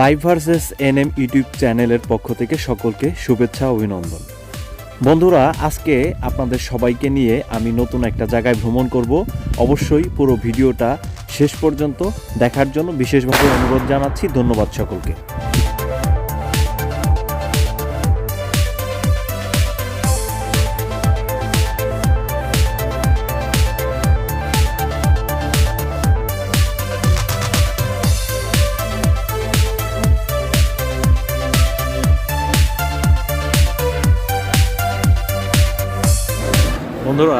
Live versus NM YouTube চ্যানেলের পক্ষ থেকে সকলকে শুভেচ্ছা অভিনন্দন। বন্ধুরা, আজকে আপনাদের সবাইকে নিয়ে আমি নতুন একটা জায়গায় ভ্রমণ করব। অবশ্যই পুরো ভিডিওটা শেষ পর্যন্ত দেখার জন্য বিশেষভাবে অনুরোধ জানাচ্ছি। ধন্যবাদ সকলকে।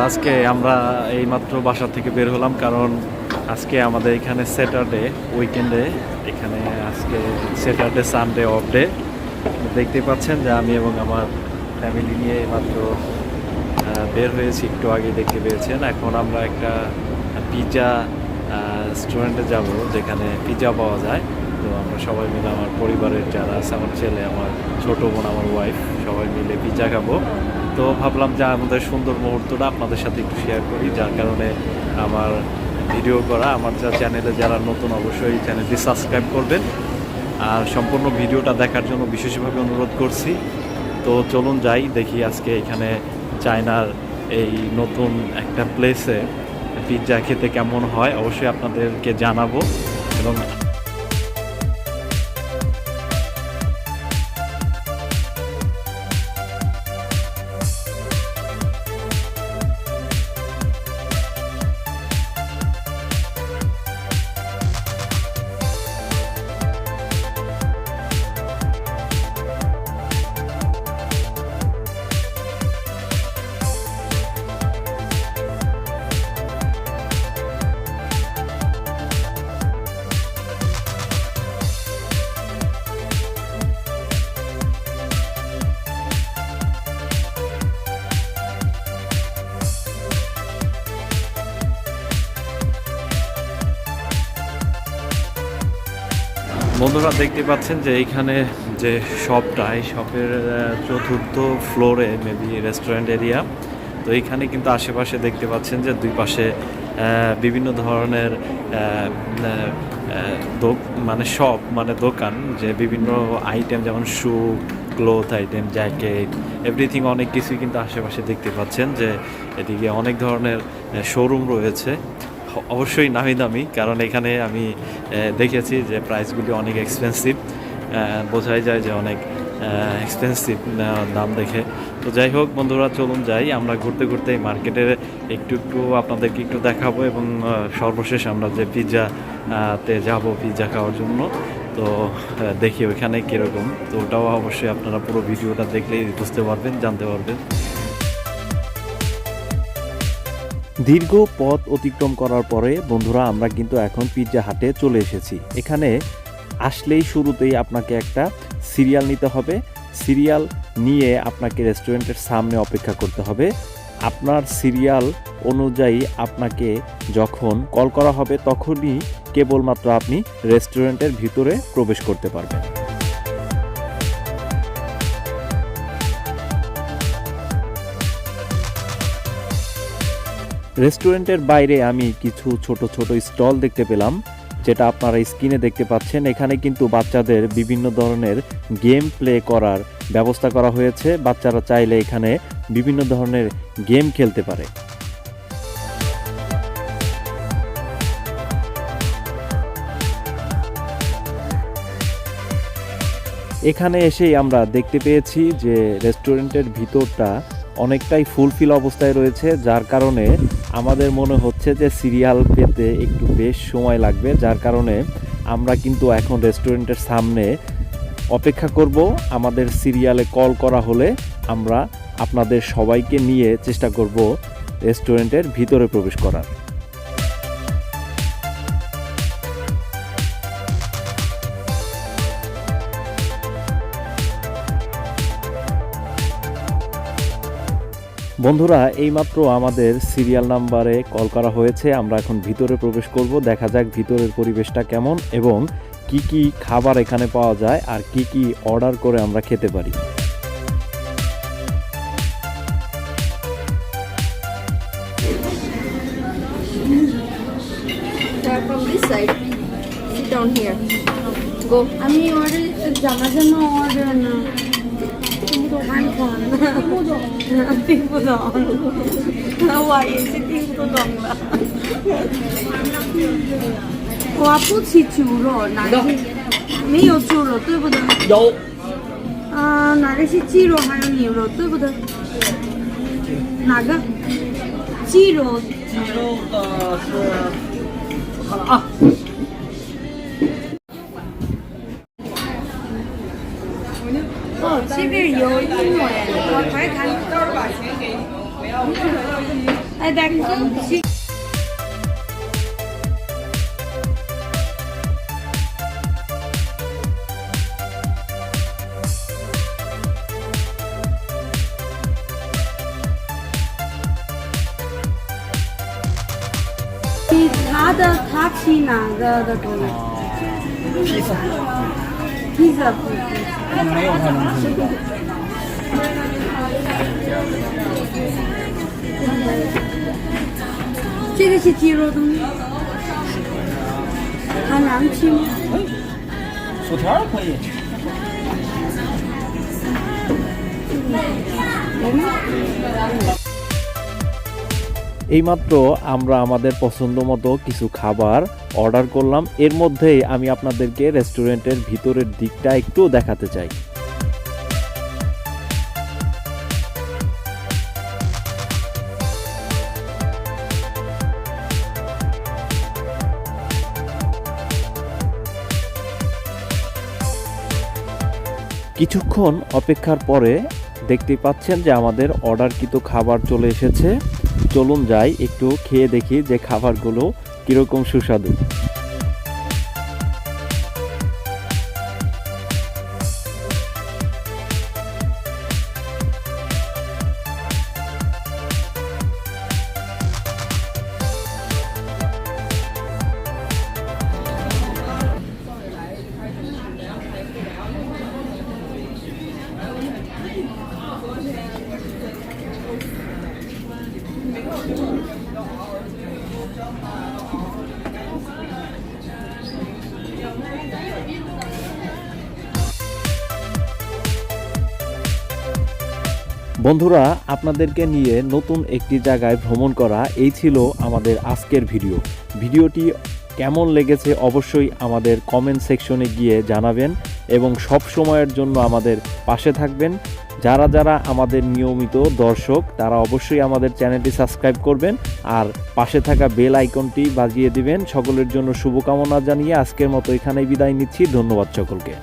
আজকে আমরা এইমাত্র বাসা থেকে বের হলাম, কারণ আজকে আমাদের এখানে স্যাটারডে উইকেন্ডে এখানে আজকে স্যাটারডে সানডে অফ ডে দেখতে পাচ্ছেন যে আমি এবং আমার ফ্যামিলি নিয়ে মাত্র বের হয়েছি, একটু আগে দেখতে পেয়েছেন। এখন আমরা একটা পিৎজা রেস্টুরেন্টে যাব, যেখানে পিৎজা পাওয়া যায়। তো আমরা সবাই মিলে, আমার পরিবারের যারা আছে, আমার ছেলে, আমার ছোট বোন, আমার ওয়াইফ সবাই মিলে পিৎজা খাব। তো ভাবলাম যে আমাদের সুন্দর মুহূর্তটা আপনাদের সাথে একটু শেয়ার করি, যার কারণে আমার ভিডিও করা, আমার যা চ্যানেলে যারা নতুন অবশ্যই চ্যানেলটি সাবস্ক্রাইব করবেন। আর সম্পূর্ণ ভিডিওটা দেখার জন্য বিশেষভাবে অনুরোধ করছি। তো চলুন যাই, দেখি আজকে এখানে চায়নার এই নতুন একটা প্লেসে পিৎজা খেতে কেমন হয়, অবশ্যই আপনাদেরকে জানাব। এবং বন্ধুরা দেখতে পাচ্ছেন যে এইখানে যে শপটা এই শপের চতুর্থ ফ্লোরে মেবি রেস্টুরেন্ট এরিয়া তো এইখানে কিন্তু আশেপাশে দেখতে পাচ্ছেন যে দুই পাশে বিভিন্ন ধরনের মানে শপ মানে দোকান যে বিভিন্ন আইটেম যেমন shoe cloth item jacket everything অনেক কিছুই কিন্তু আশেপাশে দেখতে পাচ্ছেন যে এদিকে অনেক ধরনের শোরুম রয়েছে। অবশ্যই নামি দামি। কারণ এখানে আমি দেখেছি যে প্রাইসগুলি অনেক এক্সপেন্সিভ বোঝাই যায় যে অনেক এক্সপেন্সিভ দাম দেখে। তো যাই হোক বন্ধুরা, চলুন যাই। আমরা ঘুরতে ঘুরতে এই মার্কেটের একটু একটু আপনাদেরকে একটু দেখাবো এবং সর্বশেষ আমরা যে পিৎজা তে যাব পিৎজা খাওয়ার জন্য। তো দেখি ওইখানে কীরকম। তো ওটাও অবশ্যই আপনারা পুরো ভিডিওটা দেখলেই বুঝতে পারবেন, জানতে পারবেন। দীর্ঘ পথ অতিক্রম করার পরে, বন্ধুরা, আমরা কিন্তু এখন পিৎজা হাটে চলে এসেছি। এখানে আসলেই শুরুতেই আপনাকে একটা সিরিয়াল নিতে হবে। সিরিয়াল নিয়ে আপনাকে রেস্টুরেন্টের সামনে অপেক্ষা করতে হবে। আপনার সিরিয়াল অনুযায়ী আপনাকে যখন কল করা হবে, তখনই কেবলমাত্র আপনি রেস্টুরেন্টের ভিতরে প্রবেশ করতে পারবেন। রেস্টুরেন্টের বাইরে আমি কিছু ছোট ছোট স্টল দেখতে পেলাম, যেটা আপনারা স্ক্রিনে দেখতে পাচ্ছেন। এখানে কিন্তু বাচ্চাদের বিভিন্ন ধরনের গেম প্লে করার ব্যবস্থা করা হয়েছে। বাচ্চারা চাইলে এখানে বিভিন্ন ধরনের গেম খেলতে পারে। এখানে এসেই আমরা দেখতে পেয়েছি যে রেস্টুরেন্টের ভিতরটা অনেকটাই ফুলফিল অবস্থায় রয়েছে, যার কারণে আমাদের মনে হচ্ছে যে সিরিয়াল পেতে একটু বেশ সময় লাগবে, যার কারণে আমরা কিন্তু এখন রেস্টুরেন্টের সামনে অপেক্ষা করব। আমাদের সিরিয়ালে কল করা হলে আমরা আপনাদের সবাইকে নিয়ে চেষ্টা করব রেস্টুরেন্টের ভিতরে প্রবেশ করার। বন্ধুরা এইমাত্র আমাদের সিরিয়াল নাম্বারে কল করা হয়েছে। আমরা এখন ভিতরে প্রবেশ করব। দেখা যাক ভিতরের পরিবেশটা কেমন এবং কি কি খাবার এখানে পাওয়া যায় আর কি কি অর্ডার করে আমরা খেতে পারি. আমি অর্ডার জামার জন্য অর্ডার না। 听不懂，我也是听不懂了。我不吃猪肉，哪个是没有猪肉，对不对？有啊、哪个是鸡肉还有牛肉，对不对？哪个？鸡肉鸡肉的是，我看了啊， 哦，这边有一亩哎，我快看。到时候把钱给你，不要不要。哎，大哥，真行。他的他请哪个的多？披萨，披萨不。没有太能吃。这个是鸡肉东西？还能吃吗？薯条可以，এইমাত্র আমরা আমাদের পছন্দ মতো কিছু খাবার অর্ডার করলাম। এর মধ্যেই আমি আপনাদেরকে রেস্টুরেন্টের ভিতরের দিকটা একটু দেখাতে চাই। কিছুক্ষণ অপেক্ষার পরে দেখতে পাচ্ছেন যে আমাদের অর্ডারকৃত খাবার চলে এসেছে। চলুন যাই একটু খেয়ে দেখি যে খাবারগুলো কীরকম সুস্বাদু। বন্ধুরা, আপনাদেরকে নিয়ে নতুন একটি জায়গায় ভ্রমণ করা, এই ছিল আমাদের আজকের ভিডিও। ভিডিওটি কেমন লেগেছে অবশ্যই আমাদের কমেন্ট সেকশনে গিয়ে জানাবেন এবং সব সময়ের জন্য আমাদের পাশে থাকবেন। যারা যারা আমাদের নিয়মিত দর্শক, তারা অবশ্যই আমাদের চ্যানেলটি সাবস্ক্রাইব করবেন আর পাশে থাকা বেল আইকনটি বাজিয়ে দিবেন। সকলের জন্য শুভকামনা জানিয়ে আজকের মতো এখানেই বিদায় নিচ্ছি। ধন্যবাদ সকলকে।